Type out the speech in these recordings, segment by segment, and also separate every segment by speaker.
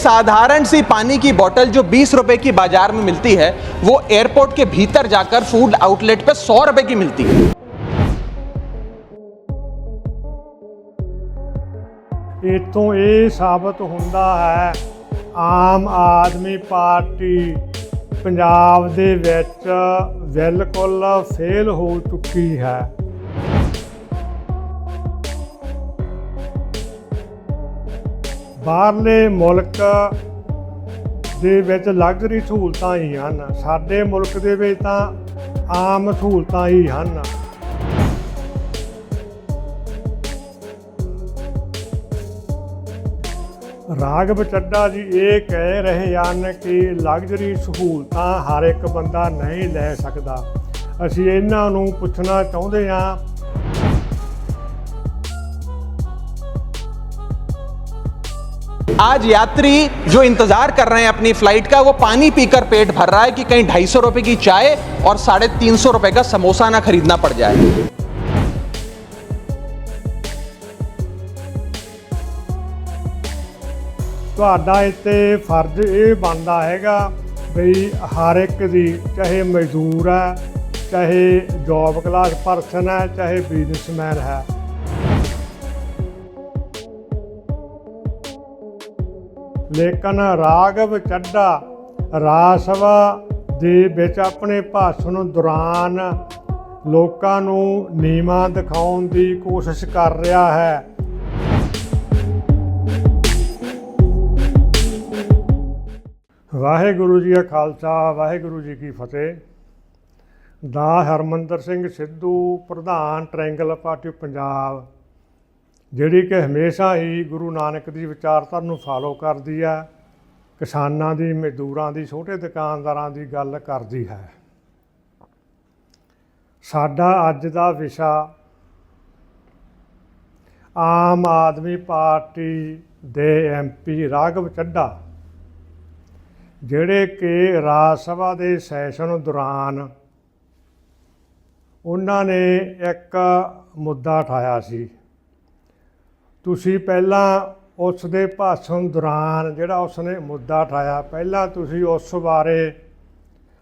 Speaker 1: एक साधारण सी पानी की बोतल जो 20 रुपए की बाजार में मिलती है वो एयरपोर्ट के भीतर जाकर फूड आउटलेट पे 100 रुपए की मिलती है
Speaker 2: ਇਥੋਂ ਇਹ ਸਾਬਤ ਹੁੰਦਾ ਹੈ ਆਮ ਆਦਮੀ ਪਾਰਟੀ ਪੰਜਾਬ ਦੇ ਵਿੱਚ ਬਿਲਕੁਲ ਫੇਲ ਹੋ ਚੁੱਕੀ ਹੈ ਬਾਹਰਲੇ ਮੁਲਕ ਦੇ ਵਿੱਚ ਲਗਜ਼ਰੀ ਸਹੂਲਤਾਂ ਹੀ ਹਨ। ਸਾਡੇ ਮੁਲਕ ਦੇ ਵਿੱਚ ਤਾਂ ਆਮ ਸਹੂਲਤਾਂ ਹੀ ਹਨ। ਰਾਘਵ ਚੱਡਾ ਜੀ ਇਹ ਕਹਿ ਰਹੇ ਹਨ ਕਿ ਲਗਜ਼ਰੀ ਸਹੂਲਤਾਂ ਹਰ ਇੱਕ ਬੰਦਾ ਨਹੀਂ ਲੈ ਸਕਦਾ। ਅਸੀਂ ਇਹਨਾਂ ਨੂੰ ਪੁੱਛਣਾ ਚਾਹੁੰਦੇ ਹਾਂ
Speaker 1: आज यात्री जो इंतजार कर रहे हैं अपनी फ्लाइट का वो पानी पीकर पेट भर रहा है कि कहीं ढाई सौ रुपए की चाय और साढ़े तीन सौ रुपए का समोसा ना खरीदना पड़ जाए
Speaker 2: ਤੁਹਾਡਾ ਇੱਥੇ ਫਰਜ਼ ਇਹ ਬਣਦਾ ਹੈਗਾ ਬਈ ਹਰ ਇੱਕ ਦੀ ਚਾਹੇ ਮਜ਼ਦੂਰ ਹੈ ਚਾਹੇ ਜੌਬ ਕਲਾਸ ਪਰਸਨ ਹੈ ਚਾਹੇ ਬਿਜ਼ਨਸਮੈਨ ਹੈ ਲੇਕਿਨ ਰਾਘਵ ਚੱਡਾ ਰਾਜ ਸਭਾ ਦੇ ਵਿੱਚ ਆਪਣੇ ਭਾਸ਼ਣ ਦੌਰਾਨ ਲੋਕਾਂ ਨੂੰ ਨੀਵਾਂ ਦਿਖਾਉਣ ਦੀ ਕੋਸ਼ਿਸ਼ ਕਰ ਰਿਹਾ ਹੈ। ਵਾਹਿਗੁਰੂ ਜੀ ਕਾ ਖਾਲਸਾ, ਵਾਹਿਗੁਰੂ ਜੀ ਕੀ ਫਤਿਹ। ਦਾ ਹਰਮੰਦਰ ਸਿੰਘ ਸਿੱਧੂ, ਪ੍ਰਧਾਨ ਟ੍ਰਾਇੰਗਲ ਪਾਰਟੀ, ਪੰਜਾਬ। ਜਿਹੜੀ ਕਿ ਹਮੇਸ਼ਾ ਹੀ ਗੁਰੂ ਨਾਨਕ ਦੀ ਵਿਚਾਰਧਾਰਾ ਨੂੰ ਫਾਲੋ ਕਰਦੀ ਹੈ, ਕਿਸਾਨਾਂ ਦੀ, ਮਜ਼ਦੂਰਾਂ ਦੀ, ਛੋਟੇ ਦੁਕਾਨਦਾਰਾਂ ਦੀ ਗੱਲ ਕਰਦੀ ਹੈ। ਸਾਡਾ ਅੱਜ ਦਾ ਵਿਸ਼ਾ ਆਮ ਆਦਮੀ ਪਾਰਟੀ ਦੇ ਐਮਪੀ ਰਾਘਵ ਚੱਡਾ ਜਿਹੜੇ ਕਿ ਰਾਜ ਸਭਾ ਦੇ ਸੈਸ਼ਨ ਦੌਰਾਨ ਉਹਨਾਂ ਨੇ ਇੱਕ ਮੁੱਦਾ ਉਠਾਇਆ ਸੀ। ਤੁਸੀਂ ਪਹਿਲਾਂ ਉਸ ਦੇ ਭਾਸ਼ਣ ਦੌਰਾਨ ਜਿਹੜਾ ਉਸਨੇ ਮੁੱਦਾ ਉਠਾਇਆ, ਪਹਿਲਾਂ ਤੁਸੀਂ ਉਸ ਬਾਰੇ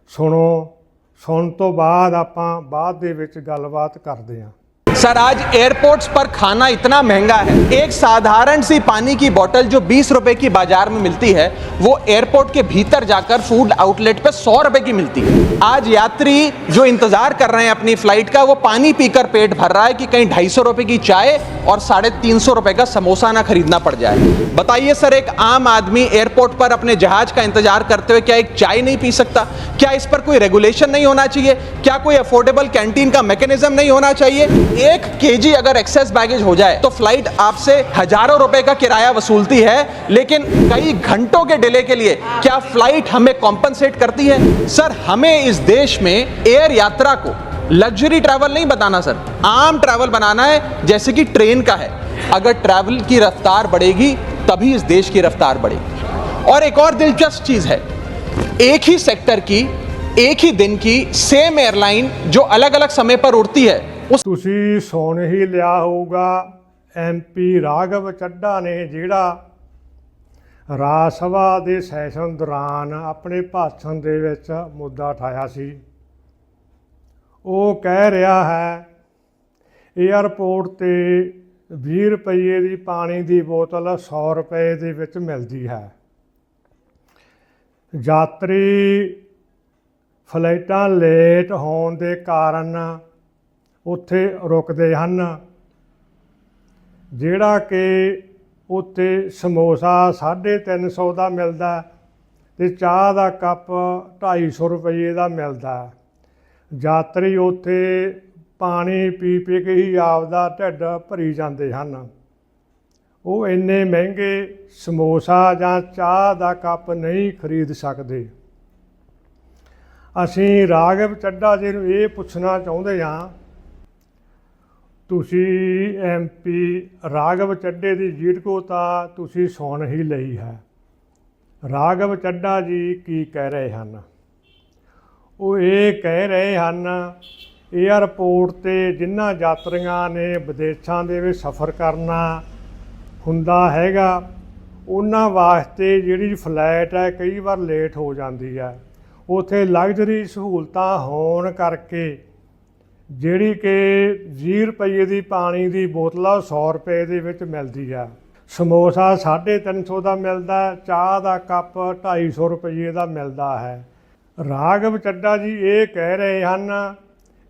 Speaker 2: ਸੁਣੋ। ਸੁਣਨ ਤੋਂ ਬਾਅਦ ਆਪਾਂ ਬਾਅਦ ਦੇ ਵਿੱਚ ਗੱਲਬਾਤ ਕਰਦੇ ਹਾਂ।
Speaker 1: सर, आज एयरपोर्ट्स पर खाना इतना महँगा है। एक साधारण सी पानी की बोतल जो 20 रुपए की बाज़ार में मिलती है, वो एयरपोर्ट के भीतर जाकर फ़ूड आउटलेट पे 100 रुपए की मिलती है। आज यात्री जो इंतज़ार कर रहे हैं अपनी फ़्लाइट का, वो पानी पीकर पेट भर रहा है कि कहीं ढाई सौ रुपए की चाय और साढ़े तीन सौ रुपए का समोसा ना खरीदना पड़ जाए। बताइए सर, एक आम आदमी एयरपोर्ट पर अपने जहाज़ का इंतज़ार करते हुए क्या एक चाय नहीं पी सकता? क्या इस पर कोई रेगुलेशन नहीं होना चाहिए? क्या कोई अफोर्डेबल कैंटीन का मैकेनिज्म नहीं होना चाहिए? एक केजी अगर एक्सेस बैगेज हो जाए तो फ़्लाइट आपसे हज़ारों रुपए का किराया वसूलती है, लेकिन कई घंटों के डिले के लिए क्या फ़्लाइट हमें कॉम्पनसेट करती है? सर, हमें इस देश में एयर यात्रा को लग्जरी ट्रैवल नहीं बताना, सर। आम ट्रैवल बनाना है, जैसे कि ट्रेन का है। अगर ट्रैवल की रफ्तार बढ़ेगी, तभी इस देश की रफ्तार बढ़ेगी। और एक और दिलचस्प चीज़ है, एक ही सेक्टर की, एक ही दिन की सेम एयरलाइन जो अलग अलग समय पर उड़ती है उस
Speaker 2: ਤੁਸੀਂ ਸੁਣ ਹੀ ਲਿਆ ਹੋਊਗਾ ਐਮਪੀ ਰਾਘਵ ਚੱਡਾ ਨੇ ਜਿਹੜਾ ਰਾਜ ਸਭਾ ਦੇ ਸੈਸ਼ਨ ਦੌਰਾਨ ਆਪਣੇ ਭਾਸ਼ਣ ਦੇ ਵਿੱਚ ਮੁੱਦਾ ਉਠਾਇਆ ਸੀ। ਉਹ ਕਹਿ ਰਿਹਾ ਹੈ ਏਅਰਪੋਰਟ ਤੇ 20 ਰੁਪਏ ਦੀ ਪਾਣੀ ਦੀ ਬੋਤਲ 100 ਰੁਪਏ ਦੇ ਵਿੱਚ ਮਿਲਦੀ ਹੈ। ਯਾਤਰੀ ਫਲਾਈਟਾਂ ਲੇਟ ਹੋਣ ਦੇ ਕਾਰਨ ਉੱਥੇ ਰੁਕਦੇ ਹਨ। ਜਿਹੜਾ ਕਿ ਉੱਥੇ ਸਮੋਸਾ 350 ਦਾ ਮਿਲਦਾ ਹੈ ਤੇ ਚਾਹ ਦਾ ਕੱਪ 250 ਰੁਪਏ ਦਾ ਮਿਲਦਾ। ਯਾਤਰੀ ਉੱਥੇ ਪਾਣੀ ਪੀ ਪੀ ਕੇ ਹੀ ਆਪਦਾ ਢਿੱਡ ਭਰੀ ਜਾਂਦੇ ਹਨ। ਉਹ ਇੰਨੇ ਮਹਿੰਗੇ ਸਮੋਸਾ ਜਾਂ ਚਾਹ ਦਾ ਕੱਪ ਨਹੀਂ ਖਰੀਦ ਸਕਦੇ। ਅਸੀਂ ਰਾਘਵ ਚੱਡਾ ਜੀ ਨੂੰ ਇਹ ਪੁੱਛਣਾ ਚਾਹੁੰਦੇ ਹਾਂ ਤੁਸੀਂ ਐਮਪੀ ਰਾਘਵ ਚੱਡੇ ਦੀ ਜੀਟਕੋ ਤਾਂ ਤੁਸੀਂ ਸੁਣ ਹੀ ਲਈ ਹੈ। ਰਾਘਵ ਚੱਡਾ ਜੀ ਕੀ ਕਹਿ ਰਹੇ ਹਨ? ਉਹ ਇਹ ਕਹਿ ਰਹੇ ਹਨ, ਏਅਰਪੋਰਟ ਤੇ ਜਿਨ੍ਹਾਂ ਯਾਤਰੀਆਂ ਨੇ ਵਿਦੇਸ਼ਾਂ ਦੇ ਵਿੱਚ ਸਫ਼ਰ ਕਰਨਾ ਹੁੰਦਾ ਹੈਗਾ, ਉਹਨਾਂ ਵਾਸਤੇ ਜਿਹੜੀ ਫਲਾਈਟ ਹੈ ਕਈ ਵਾਰ ਲੇਟ ਹੋ ਜਾਂਦੀ ਹੈ। ਉਥੇ ਲਗਜ਼ਰੀ ਸਹੂਲਤਾਂ ਹੋਣ ਕਰਕੇ ਜਿਹੜੀ ਕਿ 20 ਰੁਪਏ ਦੀ ਪਾਣੀ ਦੀ ਬੋਤਲ ਆ 100 ਰੁਪਏ ਦੇ ਵਿੱਚ ਮਿਲਦੀ ਆ। ਸਮੋਸਾ 350 ਦਾ ਮਿਲਦਾ ਚਾਹ ਦਾ ਕੱਪ 250 ਰੁਪਏ ਦਾ ਮਿਲਦਾ ਹੈ। ਰਾਘਵ ਚੱਡਾ ਜੀ ਇਹ ਕਹਿ ਰਹੇ ਹਨ,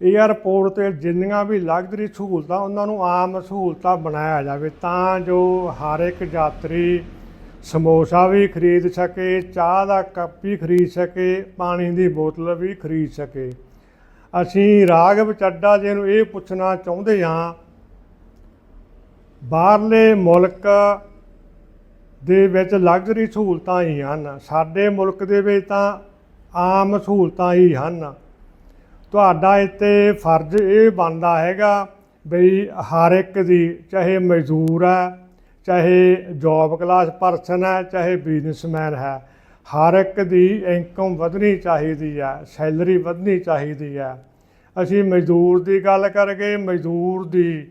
Speaker 2: ਏਅਰਪੋਰਟ ਤੇ ਜਿੰਨੀਆਂ ਵੀ ਲਗਜ਼ਰੀ ਸਹੂਲਤਾਂ, ਉਹਨਾਂ ਨੂੰ ਆਮ ਸਹੂਲਤਾਂ ਬਣਾਇਆ ਜਾਵੇ, ਤਾਂ ਜੋ ਹਰ ਇੱਕ ਯਾਤਰੀ ਸਮੋਸਾ ਵੀ ਖਰੀਦ ਸਕੇ, ਚਾਹ ਦਾ ਕੱਪ ਵੀ ਖਰੀਦ ਸਕੇ, ਪਾਣੀ ਦੀ ਬੋਤਲ ਵੀ ਖਰੀਦ ਸਕੇ। ਅਸੀਂ ਰਾਘਵ ਚੱਡਾ ਜੀ ਨੂੰ ਇਹ ਪੁੱਛਣਾ ਚਾਹੁੰਦੇ ਹਾਂ, ਬਾਹਰਲੇ ਮੁਲਕ ਦੇ ਵਿੱਚ ਲਗਜ਼ਰੀ ਸਹੂਲਤਾਂ ਹੀ ਹਨ, ਸਾਡੇ ਮੁਲਕ ਦੇ ਵਿੱਚ ਤਾਂ ਆਮ ਸਹੂਲਤਾਂ ਹੀ ਹਨ। ਤੁਹਾਡਾ ਇੱਥੇ ਫਰਜ਼ ਇਹ ਬਣਦਾ ਹੈਗਾ ਬਈ ਹਰ ਇੱਕ ਦੀ, ਚਾਹੇ ਮਜ਼ਦੂਰ ਹੈ, ਚਾਹੇ ਜੌਬ ਕਲਾਸ ਪਰਸਨ ਹੈ, ਚਾਹੇ ਬਿਜ਼ਨਸਮੈਨ ਹੈ ਹਰ ਇੱਕ ਦੀ ਇਨਕਮ ਵਧਣੀ ਚਾਹੀਦੀ ਹੈ ਸੈਲਰੀ ਵਧਣੀ ਚਾਹੀਦੀ ਹੈ। ਅਸੀਂ ਮਜ਼ਦੂਰ ਦੀ ਗੱਲ ਕਰਗੇ ਮਜ਼ਦੂਰ ਦੀ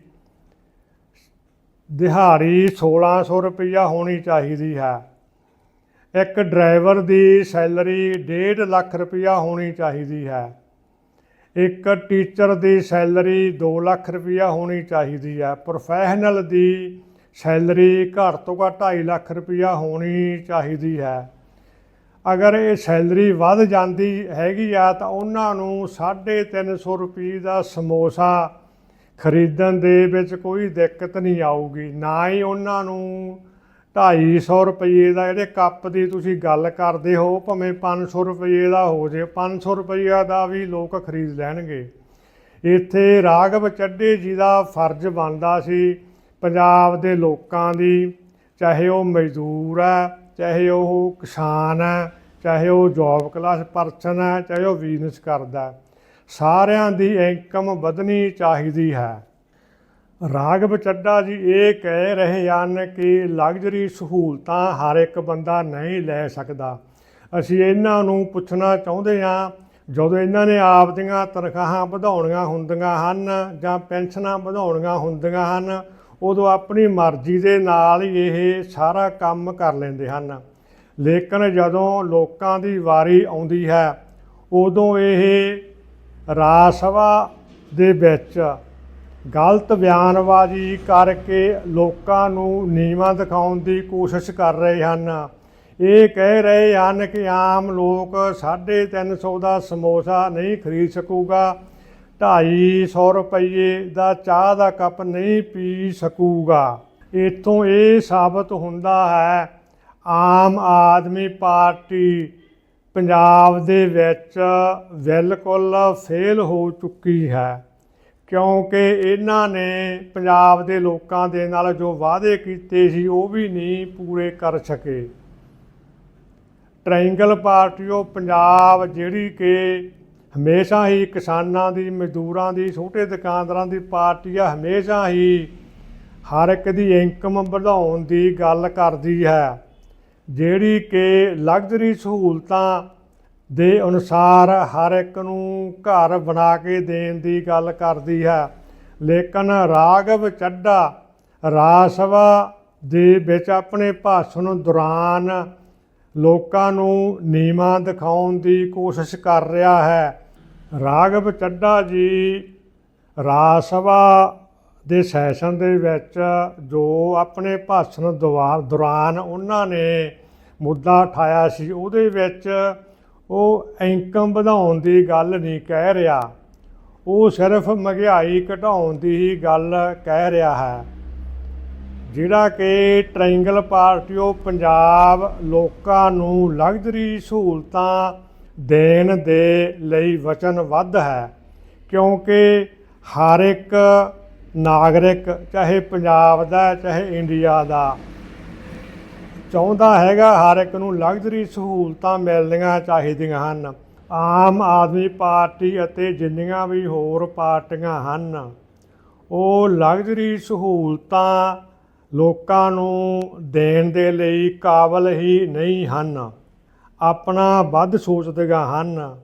Speaker 2: ਦਿਹਾੜੀ 1600 ਰੁਪਈਆ ਹੋਣੀ ਚਾਹੀਦੀ ਹੈ। ਇੱਕ ਡਰਾਈਵਰ ਦੀ ਸੈਲਰੀ 1.5 ਲੱਖ ਰੁਪਈਆ ਹੋਣੀ ਚਾਹੀਦੀ ਹੈ। ਇੱਕ ਟੀਚਰ ਦੀ ਸੈਲਰੀ 2 ਲੱਖ ਰੁਪਈਆ ਹੋਣੀ ਚਾਹੀਦੀ ਹੈ। ਪ੍ਰੋਫੈਸ਼ਨਲ ਦੀ ਸੈਲਰੀ ਘੱਟ ਤੋਂ ਘੱਟ 2.5 ਲੱਖ ਰੁਪਈਆ ਹੋਣੀ ਚਾਹੀਦੀ ਹੈ। ਅਗਰ ਇਹ ਸੈਲਰੀ ਵੱਧ ਜਾਂਦੀ ਹੈਗੀ ਆ ਤਾਂ ਉਹਨਾਂ ਨੂੰ 350 ਰੁਪਏ ਦਾ ਸਮੋਸਾ ਖਰੀਦਣ ਦੇ ਵਿੱਚ ਕੋਈ ਦਿੱਕਤ ਨਹੀਂ ਆਊਗੀ। ਨਾ ਹੀ ਉਹਨਾਂ ਨੂੰ 250 ਰੁਪਏ ਦਾ ਜਿਹੜੇ ਕੱਪ ਦੀ ਤੁਸੀਂ ਗੱਲ ਕਰਦੇ ਹੋ, ਭਾਵੇਂ 500 ਰੁਪਏ ਦਾ ਹੋ ਜੇ 500 ਰੁਪਏ ਦਾ ਵੀ ਲੋਕ ਖਰੀਦ ਲੈਣਗੇ। ਇੱਥੇ ਰਾਘਵ ਚੱਡੇ ਜੀ ਦਾ ਫਰਜ਼ ਬਣਦਾ ਸੀ, ਪੰਜਾਬ ਦੇ ਲੋਕਾਂ ਦੀ, ਚਾਹੇ ਉਹ ਮਜ਼ਦੂਰ ਆ ਚਾਹੇ ਉਹ ਕਿਸਾਨ ਹੈ, ਚਾਹੇ ਉਹ ਜੌਬ ਕਲਾਸ ਪਰਸਨ ਹੈ, ਚਾਹੇ ਉਹ ਬਿਜ਼ਨਸ ਕਰਦਾ ਸਾਰਿਆਂ ਦੀ ਇਨਕਮ ਵਧਣੀ ਚਾਹੀਦੀ ਹੈ। ਰਾਘਵ ਚੱਡਾ ਜੀ ਇਹ ਕਹਿ ਰਹੇ ਹਨ ਕਿ ਲਗਜ਼ਰੀ ਸਹੂਲਤਾਂ ਹਰ ਇੱਕ ਬੰਦਾ ਨਹੀਂ ਲੈ ਸਕਦਾ। ਅਸੀਂ ਇਹਨਾਂ ਨੂੰ ਪੁੱਛਣਾ ਚਾਹੁੰਦੇ ਹਾਂ, ਜਦੋਂ ਇਹਨਾਂ ਨੇ ਆਪ ਦੀਆਂ ਤਨਖਾਹਾਂ ਵਧਾਉਣੀਆਂ ਹੁੰਦੀਆਂ ਹਨ ਜਾਂ ਪੈਨਸ਼ਨਾਂ ਵਧਾਉਣੀਆਂ ਹੁੰਦੀਆਂ ਹਨ ਉਦੋਂ ਆਪਣੀ ਮਰਜ਼ੀ ਦੇ ਨਾਲ ਹੀ ਇਹ ਸਾਰਾ ਕੰਮ ਕਰ ਲੈਂਦੇ ਹਨ। ਲੇਕਿਨ ਜਦੋਂ ਲੋਕਾਂ ਦੀ ਵਾਰੀ ਆਉਂਦੀ ਹੈ, ਉਦੋਂ ਇਹ ਰਾਜ ਸਭਾ ਦੇ ਵਿੱਚ ਗਲਤ ਬਿਆਨਬਾਜ਼ੀ ਕਰਕੇ ਲੋਕਾਂ ਨੂੰ ਨੀਵਾਂ ਦਿਖਾਉਣ ਦੀ ਕੋਸ਼ਿਸ਼ ਕਰ ਰਹੇ ਹਨ। ਇਹ ਕਹਿ ਰਹੇ ਹਨ ਕਿ ਆਮ ਲੋਕ 350 ਦਾ ਸਮੋਸਾ ਨਹੀਂ ਖਰੀਦ ਸਕੂਗਾ। 250 ਰੁਪਏ ਦਾ ਚਾਹ ਦਾ ਕੱਪ ਨਹੀਂ ਪੀ ਸਕੂਗਾ। ਇਥੋਂ ਇਹ ਸਾਬਤ ਹੁੰਦਾ ਹੈ, ਆਮ ਆਦਮੀ ਪਾਰਟੀ ਪੰਜਾਬ ਦੇ ਵਿੱਚ ਬਿਲਕੁਲ ਫੇਲ ਹੋ ਚੁੱਕੀ ਹੈ, ਕਿਉਂਕਿ ਇਹਨਾਂ ਨੇ ਪੰਜਾਬ ਦੇ ਲੋਕਾਂ ਦੇ ਨਾਲ ਜੋ ਵਾਅਦੇ ਕੀਤੇ ਸੀ, ਉਹ ਵੀ ਨਹੀਂ ਪੂਰੇ ਕਰ ਸਕੇ। ਟ੍ਰਾਇੰਗਲ ਪਾਰਟੀ ਉਹ ਪੰਜਾਬ ਜਿਹੜੀ ਕਿ ਹਮੇਸ਼ਾ ਹੀ ਕਿਸਾਨਾਂ ਦੀ, ਮਜ਼ਦੂਰਾਂ ਦੀ, ਛੋਟੇ ਦੁਕਾਨਦਾਰਾਂ ਦੀ ਪਾਰਟੀ ਆ, ਹਮੇਸ਼ਾ ਹੀ ਹਰ ਇੱਕ ਦੀ ਇਨਕਮ ਵਧਾਉਣ ਦੀ ਗੱਲ ਕਰਦੀ ਹੈ। ਜਿਹੜੀ ਕਿ ਲਗਜ਼ਰੀ ਸਹੂਲਤਾਂ ਦੇ ਅਨੁਸਾਰ ਹਰ ਇੱਕ ਨੂੰ ਘਰ ਬਣਾ ਕੇ ਦੇਣ ਦੀ ਗੱਲ ਕਰਦੀ ਹੈ। ਲੇਕਿਨ ਰਾਘਵ ਚੱਡਾ ਰਾਜ ਸਭਾ ਦੇ ਵਿੱਚ ਆਪਣੇ ਭਾਸ਼ਣ ਦੌਰਾਨ ਲੋਕਾਂ ਨੂੰ ਨੀਵਾਂ ਦਿਖਾਉਣ ਦੀ ਕੋਸ਼ਿਸ਼ ਕਰ ਰਿਹਾ ਹੈ। ਰਾਘਵ ਚੱਡਾ ਜੀ ਰਾਜ ਸਭਾ ਦੇ ਸੈਸ਼ਨ ਦੇ ਵਿੱਚ ਜੋ ਆਪਣੇ ਭਾਸ਼ਣ ਦੁਆਰ ਦੌਰਾਨ ਉਹਨਾਂ ਨੇ ਮੁੱਦਾ ਉਠਾਇਆ ਸੀ, ਉਹਦੇ ਵਿੱਚ ਉਹ ਇਨਕਮ ਵਧਾਉਣ ਦੀ ਗੱਲ ਨਹੀਂ ਕਹਿ ਰਿਹਾ। ਉਹ ਸਿਰਫ ਮਹਿੰਗਾਈ ਘਟਾਉਣ ਦੀ ਹੀ ਗੱਲ ਕਹਿ ਰਿਹਾ ਹੈ। ਜਿਹੜਾ ਕਿ ਟ੍ਰਾਇੰਗਲ ਪਾਰਟੀ ਉਹ ਪੰਜਾਬ ਲੋਕਾਂ ਨੂੰ ਲਗਜ਼ਰੀ ਸਹੂਲਤਾਂ ਦੇਣ ਦੇ ਲਈ ਵਚਨਬੱਧ ਹੈ, ਕਿਉਂਕਿ ਹਰ ਇੱਕ ਨਾਗਰਿਕ, ਚਾਹੇ ਪੰਜਾਬ ਦਾ, ਚਾਹੇ ਇੰਡੀਆ ਦਾ, ਚਾਹੁੰਦਾ ਹੈਗਾ ਹਰ ਇੱਕ ਨੂੰ ਲਗਜ਼ਰੀ ਸਹੂਲਤਾਂ ਮਿਲਣੀਆਂ ਚਾਹੀਦੀਆਂ ਹਨ। ਆਮ ਆਦਮੀ ਪਾਰਟੀ ਅਤੇ ਜਿੰਨੀਆਂ ਵੀ ਹੋਰ ਪਾਰਟੀਆਂ ਹਨ, ਉਹ ਲਗਜ਼ਰੀ ਸਹੂਲਤਾਂ ਲੋਕਾਂ ਨੂੰ ਦੇਣ ਦੇ ਲਈ ਕਾਬਲ ਹੀ ਨਹੀਂ ਹਨ। ਆਪਣਾ ਵੱਧ ਸੋਚਦੀਆਂ ਹਨ।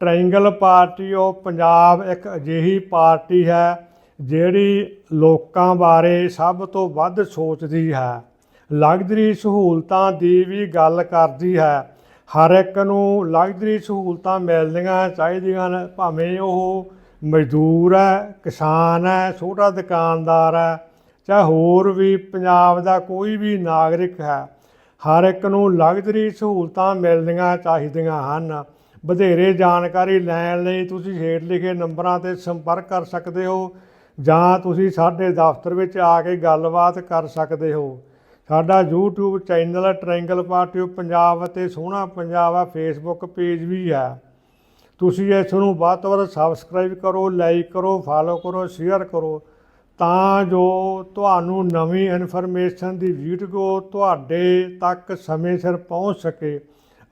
Speaker 2: ਟ੍ਰਾਇੰਗਲ ਪਾਰਟੀ ਉਹ ਪੰਜਾਬ ਇੱਕ ਅਜਿਹੀ ਪਾਰਟੀ ਹੈ ਜਿਹੜੀ ਲੋਕਾਂ ਬਾਰੇ ਸਭ ਤੋਂ ਵੱਧ ਸੋਚਦੀ ਹੈ। ਲਗਜ਼ਰੀ ਸਹੂਲਤਾਂ ਦੀ ਵੀ ਗੱਲ ਕਰਦੀ ਹੈ। ਹਰ ਇੱਕ ਨੂੰ ਲਗਜ਼ਰੀ ਸਹੂਲਤਾਂ ਮਿਲਦੀਆਂ ਚਾਹੀਦੀਆਂ ਨੇ। ਭਾਵੇਂ ਉਹ ਮਜ਼ਦੂਰ ਹੈ, ਕਿਸਾਨ ਹੈ, ਛੋਟਾ ਦੁਕਾਨਦਾਰ ਹੈ ਚਾਹੇ ਹੋਰ ਵੀ ਪੰਜਾਬ ਦਾ ਕੋਈ ਵੀ ਨਾਗਰਿਕ ਹੈ, ਹਰ ਇੱਕ ਨੂੰ ਲਗਜ਼ਰੀ ਸਹੂਲਤਾਂ ਮਿਲਣੀਆਂ ਚਾਹੀਦੀਆਂ ਹਨ। ਵਧੇਰੇ ਜਾਣਕਾਰੀ ਲੈਣ ਲਈ ਤੁਸੀਂ ਹੇਠ ਲਿਖੇ ਨੰਬਰਾਂ ਤੇ ਸੰਪਰਕ ਕਰ ਸਕਦੇ ਹੋ ਜਾਂ ਤੁਸੀਂ ਸਾਡੇ ਦਫ਼ਤਰ ਵਿੱਚ ਆ ਕੇ ਗੱਲਬਾਤ ਕਰ ਸਕਦੇ ਹੋ। ਸਾਡਾ YouTube channel triangle party Punjab ਅਤੇ ਸੋਹਣਾ ਪੰਜਾਬ ਆ ਫੇਸਬੁੱਕ ਪੇਜ ਵੀ ਹੈ। ਤੁਸੀਂ ਇਸ ਨੂੰ ਵੱਧ ਤੋਂ ਵੱਧ ਸਬਸਕ੍ਰਾਈਬ ਕਰੋ ਲਾਈਕ ਕਰੋ ਫਾਲੋ ਕਰੋ ਸ਼ੇਅਰ ਕਰੋ ਤਾਂ ਜੋ ਤੁਹਾਨੂੰ ਨਵੀਂ ਇਨਫੋਰਮੇਸ਼ਨ ਦੀ ਵੀਡੀਓ ਤੁਹਾਡੇ ਤੱਕ ਸਮੇਂ ਸਿਰ ਪਹੁੰਚ ਸਕੇ।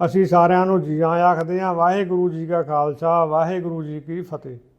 Speaker 2: ਅਸੀਂ ਸਾਰਿਆਂ ਨੂੰ ਜੀ ਆਇਆਂ ਆਖਦੇ ਹਾਂ, ਵਾਹਿਗੁਰੂ ਜੀ ਕਾ ਖਾਲਸਾ, ਵਾਹਿਗੁਰੂ ਜੀ ਕੀ ਫਤਿਹ।